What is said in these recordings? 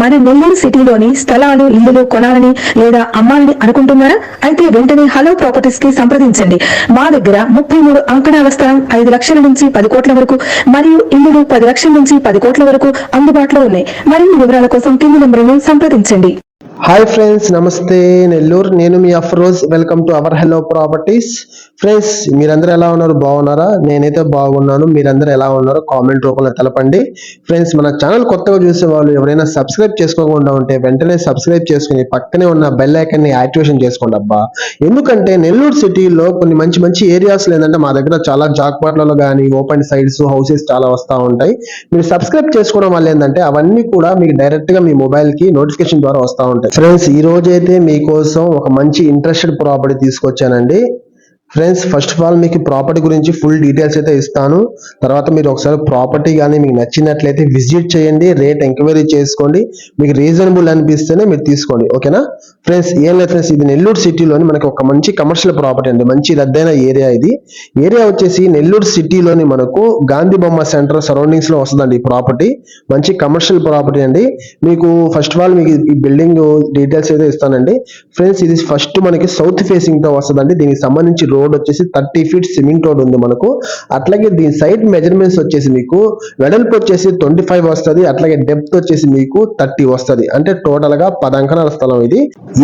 మన నెల్లూరు సిటీలోని స్థలాలు ఇల్లులు కొనాలని లేదా అమ్మాలని అనుకుంటున్నారా? అయితే వెంటనే హలో ప్రాపర్టీస్కి సంప్రదించండి. మా దగ్గర ముప్పై మూడు అంకణాల స్థలం ఐదు లక్షల నుంచి పది కోట్ల వరకు మరియు ఇల్లులు పది లక్షల నుంచి పది కోట్ల వరకు అందుబాటులో ఉన్నాయి. మరిన్ని వివరాల కోసం కింది నెంబర్ను సంప్రదించండి. హాయ్ ఫ్రెండ్స్ నమస్తే నెల్లూరు. నేను మీ Afroz. Welcome to our hello properties friends మీరందరూ ఎలా ఉన్నారు? బాగున్నారా? నేనైతే బాగున్నాను. మీరందరూ ఎలా ఉన్నారో కామెంట్ రూపంలో తెలపండి. ఫ్రెండ్స్ మన ఛానల్ కొత్తగా చూసే వాళ్ళు ఎవరైనా సబ్స్క్రైబ్ చేసుకోకుండా ఉంటే వెంటనే సబ్స్క్రైబ్ చేసుకుని పక్కనే ఉన్న బెల్ ఐకన్ని యాక్టివేషన్ చేసుకోండి అబ్బా. ఎందుకంటే నెల్లూరు సిటీలో కొన్ని మంచి మంచి ఏరియాస్ లేదంటే మా దగ్గర చాలా జాక్పాట్లలో కానీ ఓపెన్ సైడ్స్ హౌసెస్ చాలా వస్తూ ఉంటాయి. మీరు సబ్స్క్రైబ్ చేసుకోవడం వల్ల ఏంటంటే అవన్నీ కూడా మీకు డైరెక్ట్గా మీ మొబైల్కి నోటిఫికేషన్ ద్వారా వస్తూ ఉంటాయి. ఫ్రెండ్స్ ఈ రోజు అయితే మీకోసం ఒక మంచి ఇంట్రెస్టెడ్ ప్రాపర్టీ తీసుకొచ్చానండి. ఫ్రెండ్స్ ఫస్ట్ ఆఫ్ ఆల్ మీకు ప్రాపర్టీ గురించి ఫుల్ డీటెయిల్స్ అయితే ఇస్తాను. తర్వాత మీరు ఒకసారి ప్రాపర్టీ కానీ మీకు నచ్చినట్లయితే విజిట్ చేయండి రేట్ ఎంక్వైరీ చేసుకోండి. మీకు రీజనబుల్ అనిపిస్తేనే మీరు తీసుకోండి. ఓకేనా ఫ్రెండ్స్ ఏం లేదు ఫ్రెండ్స్ ఇది నెల్లూరు సిటీలోని మనకి ఒక మంచి కమర్షియల్ ప్రాపర్టీ అండి. మంచి రద్దైన ఏరియా ఇది. ఏరియా వచ్చేసి నెల్లూరు సిటీలోని మనకు గాంధీ బొమ్మ సెంటర్ సరౌండింగ్స్లో వస్తుందండి ఈ ప్రాపర్టీ మంచి కమర్షియల్ ప్రాపర్టీ అండి. మీకు ఫస్ట్ ఆఫ్ ఆల్ మీకు ఈ బిల్డింగ్ డీటెయిల్స్ అయితే ఇస్తానండి. ఫ్రెండ్స్ ఇది ఫస్ట్ మనకి సౌత్ ఫేసింగ్తో వస్తుందండి. దీనికి సంబంధించి రోడ్ వచ్చేసి థర్టీ ఫీట్ సిమెంట్ రోడ్ ఉంది మనకు. అట్లాగే దీని సైడ్ మెజర్మెంట్స్ వచ్చేసి మీకు వెడల్పు వచ్చేసి ట్వంటీ ఫైవ్ వస్తుంది అట్లాగే డెప్త్ వచ్చేసి మీకు థర్టీ వస్తుంది. అంటే టోటల్గా పదంకనాల స్థలం ఇది.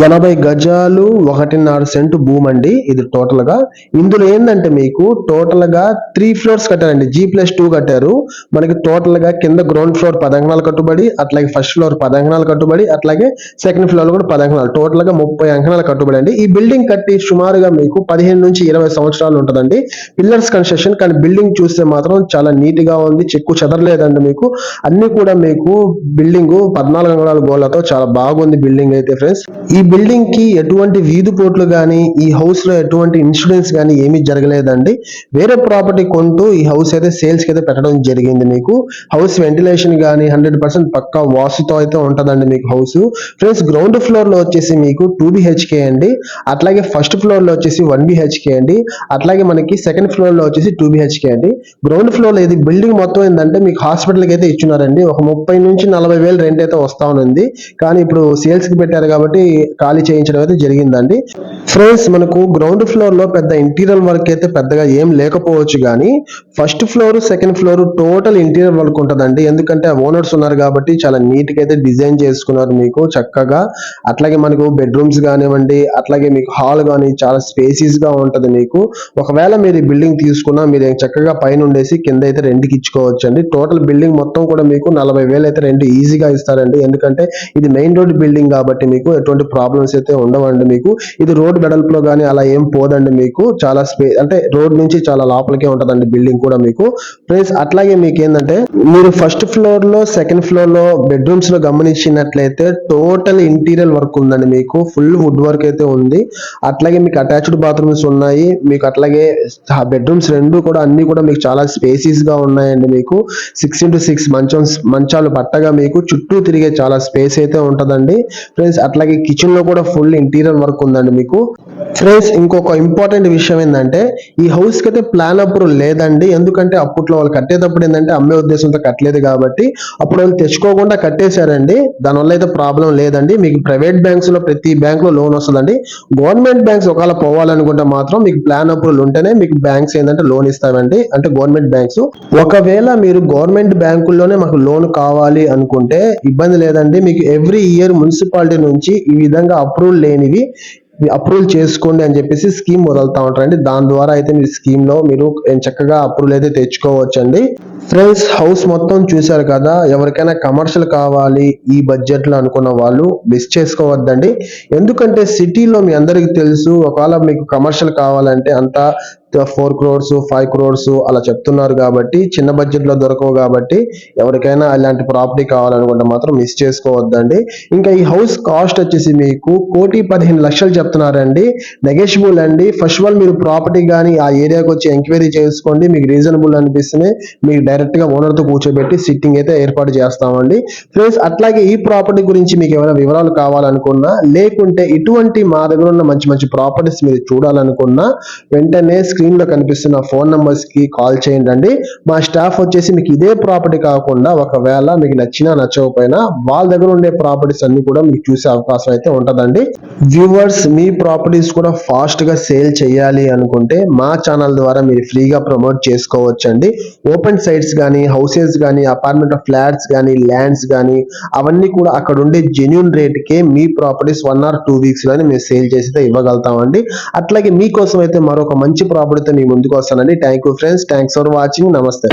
ఎనభై గజాలు ఒకటిన్నర సెంటు భూమి అండి ఇది టోటల్గా. ఇందులో ఏంటంటే మీకు టోటల్గా త్రీ ఫ్లోర్స్ కట్టారండి. జీ ప్లస్ టూ కట్టారు. మనకి టోటల్గా కింద గ్రౌండ్ ఫ్లోర్ పదంకనాలు కట్టుబడి అట్లాగే ఫస్ట్ ఫ్లోర్ పదంకనాలు కట్టుబడి అట్లాగే సెకండ్ ఫ్లోర్ కూడా పదంకనాలు. టోటల్గా ముప్పై అంకణాలు కట్టుబడి అండి. ఈ బిల్డింగ్ కట్టి సుమారుగా మీకు పదిహేను నుంచి ఇరవై సంవత్సరాలు ఉంటుందండి. పిల్లర్స్ కన్స్ట్రక్షన్ కానీ బిల్డింగ్ చూస్తే మాత్రం చాలా నీట్గా ఉంది. చెక్కు చెదరలేదండి మీకు. అన్ని కూడా మీకు బిల్డింగ్ పద్నాలుగు అంగళాల గోళ్ళతో చాలా బాగుంది బిల్డింగ్ అయితే ఫ్రెండ్స్ ఈ బిల్డింగ్కి ఎటువంటి వీధి పోట్లు కానీ ఈ హౌస్లో ఎటువంటి ఇన్సూరెన్స్ కానీ ఏమీ జరగలేదండి. వేరే ప్రాపర్టీ కొంటూ ఈ హౌస్ అయితే సేల్స్కి అయితే పెట్టడం జరిగింది మీకు. హౌస్ వెంటిలేషన్ కానీ హండ్రెడ్ పర్సెంట్ పక్కా వాసుతో అయితే ఉంటదండి మీకు హౌస్ ఫ్రెండ్స్ గ్రౌండ్ ఫ్లోర్లో వచ్చేసి మీకు టూ బిహెచ్కే అండి. అట్లాగే ఫస్ట్ ఫ్లోర్లో వచ్చేసి వన్ బిహెచ్కే అండి. అట్లాగే మనకి సెకండ్ ఫ్లోర్లో వచ్చేసి టూ బిహెచ్కే అండి. గ్రౌండ్ ఫ్లోర్లో ఇది బిల్డింగ్ మొత్తం ఏంటంటే మీకు హాస్పిటల్కి అయితే ఇచ్చున్నారండి ఒక ముప్పై నుంచి నలభై వేలు రెంట్ అయితే వస్తా ఉంది కానీ ఇప్పుడు సేల్స్కి పెట్టారు కాబట్టి ఖాళీ చేయించడం అయితే జరిగిందండి. ఫ్రెండ్స్ మనకు గ్రౌండ్ ఫ్లోర్లో పెద్ద ఇంటీరియర్ వర్క్ అయితే పెద్దగా ఏం లేకపోవచ్చు కానీ first floor second floor total interior work ఉంటదండి. ఎందుకంటే ఓనర్స్ ఉన్నారు కాబట్టి చాలా నీట్గా అయితే డిజైన్ చేసుకున్నారు మీకు చక్కగా. అట్లాగే మనకు బెడ్రూమ్స్ కానివ్వండి అట్లాగే మీకు హాల్ కానీ చాలా స్పేసీస్గా ఉంటది. మీకు ఒకవేళ మీరు ఈ బిల్డింగ్ తీసుకున్నా మీరు చక్కగా పైన ఉండేసి కింద అయితే రెంట్కి ఇచ్చుకోవచ్చు అండి టోటల్ బిల్డింగ్ మొత్తం కూడా మీకు నలభై వేలు అయితే రెంట్ ఈజీగా ఇస్తారండి. ఎందుకంటే ఇది మెయిన్ రోడ్ బిల్డింగ్ కాబట్టి మీకు ఎటువంటి ప్రాబ్లమ్స్ అయితే ఉండవండి మీకు. ఇది రోడ్ వెడల్పులో కానీ అలా ఏం పోదండి మీకు. చాలా స్పే అంటే రోడ్ నుంచి చాలా లోపలికే ఉంటదండి బిల్డింగ్ కూడా మీకు. ప్లేస్ అట్లాగే మీకు ఏంటంటే మీరు ఫస్ట్ ఫ్లోర్లో సెకండ్ ఫ్లోర్లో బెడ్రూమ్స్లో గమనించినట్లయితే టోటల్ ఇంటీరియర్ వర్క్ ఉందండి మీకు. ఫుల్ వుడ్ వర్క్ అయితే ఉంది. అట్లాగే మీకు అటాచ్డ్ బాత్రూమ్స్ ఉన్నాయి మీకు అట్లాగే బెడ్రూమ్స్ రెండు కూడా అన్ని కూడా మీకు చాలా స్పేసీస్గా ఉన్నాయండి మీకు. సిక్స్ ఇంటూ సిక్స్ మంచం మంచాలు పట్టగా మీకు చుట్టూ తిరిగే చాలా స్పేస్ అయితే ఉంటదండి. ఫ్రెండ్స్ అట్లాగే కిచెన్లో కూడా ఫుల్ ఇంటీరియర్ వర్క్ ఉందండి మీకు. ఫ్రెండ్స్ ఇంకొక ఇంపార్టెంట్ విషయం ఏంటంటే ఈ హౌస్కి అయితే ప్లాన్ అప్రూవల్ లేదండి. ఎందుకంటే అప్పట్లో వాళ్ళు కట్టేటప్పుడు ఏంటంటే అమ్మే ఉద్దేశంతో కట్టలేదు కాబట్టి అప్పుడు వాళ్ళు తెచ్చుకోకుండా కట్టేశారండి. దానివల్ల అయితే ప్రాబ్లం లేదండి. మీకు ప్రైవేట్ బ్యాంక్స్లో ప్రతి బ్యాంక్లో లోన్ వస్తుందండి. గవర్నమెంట్ బ్యాంక్స్ ఒకవేళ పోవాలనుకుంటే మాత్రం మీకు ప్లాన్ అప్రూవల్ ఉంటేనే మీకు బ్యాంక్స్ ఏంటంటే లోన్ ఇస్తామండి. అంటే గవర్నమెంట్ బ్యాంక్స్ ఒకవేళ మీరు గవర్నమెంట్ బ్యాంకుల్లోనే మాకు లోన్ కావాలి అనుకుంటే ఇబ్బంది లేదండి. మీకు ఎవ్రీ ఇయర్ మున్సిపాలిటీ నుంచి ఈ విధంగా అప్రూవల్ లేనివి అప్రూవల్ చేసుకోండి అని చెప్పేసి స్కీమ్ వదులుతా ఉంటారండి దాని ద్వారా అయితే మీ స్కీమ్లో మీరు చక్కగా అప్రూవల్ అయితే తెచ్చుకోవచ్చండి. ఫ్రెండ్స్ హౌస్ మొత్తం చూశారు కదా? ఎవరికైనా కమర్షియల్ కావాలి ఈ బడ్జెట్లో అనుకున్న వాళ్ళు మిస్ చేసుకోవద్దండి. ఎందుకంటే సిటీలో మీ అందరికీ తెలుసు ఒకవేళ మీకు కమర్షియల్ కావాలంటే అంతా ఫోర్ క్రోర్స్ ఫైవ్ క్రోర్స్ అలా చెప్తున్నారు కాబట్టి చిన్న బడ్జెట్లో దొరకవు కాబట్టి ఎవరికైనా అలాంటి ప్రాపర్టీ కావాలనుకుంటే మాత్రం మిస్ చేసుకోవద్దండి. ఇంకా ఈ హౌస్ కాస్ట్ వచ్చేసి మీకు కోటి పదిహేను లక్షలు చెప్తున్నారండి. నెగోషియబుల్ అండి. ఫస్ట్ ఆఫ్ ఆల్ మీరు ప్రాపర్టీ కానీ ఆ ఏరియాకి వచ్చి ఎంక్వైరీ చేసుకోండి. మీకు రీజనబుల్ అనిపిస్తుంది. మీకు డైరెక్ట్గా ఓనర్తో కూర్చోబెట్టి సిట్టింగ్ అయితే ఏర్పాటు చేస్తామండి. ఫ్రెండ్స్ అట్లాగే ఈ ప్రాపర్టీ గురించి మీకు ఏమైనా వివరాలు కావాలనుకున్నా లేకుంటే ఇటువంటి మా దగ్గర ఉన్న మంచి మంచి ప్రాపర్టీస్ మీరు చూడాలనుకున్నా వెంటనే స్క్రీన్లో కనిపిస్తున్న ఫోన్ నంబర్స్కి కాల్ చేయండి మా స్టాఫ్ వచ్చేసి మీకు ఇదే ప్రాపర్టీ కాకుండా ఒకవేళ మీకు నచ్చినా నచ్చకపోయినా వాళ్ళ దగ్గర ఉండే ప్రాపర్టీస్ అన్ని కూడా మీకు చూసే అవకాశం అయితే ఉంటదండి. వ్యూవర్స్ మీ ప్రాపర్టీస్ కూడా ఫాస్ట్గా సేల్ చేయాలి అనుకుంటే మా ఛానల్ ద్వారా మీరు ఫ్రీగా ప్రమోట్ చేసుకోవచ్చండి. ఓపెన్ సైట్ ఎస్టేట్స్ కానీ హౌసెస్ కానీ అపార్ట్మెంట్ ఫ్లాట్స్ కానీ ల్యాండ్స్ కానీ అవన్నీ కూడా అక్కడ ఉండే జెన్యున్ రేట్కే మీ ప్రాపర్టీస్ వన్ ఆర్ టూ వీక్స్లోనే మేము సేల్ చేసి అయితే ఇవ్వగలుగుతామండి. అట్లాగే మీకోసం అయితే మరొక మంచి ప్రాపర్టీతో మీ ముందుకు వస్తానండి. Thank you friends thanks for watching నమస్తే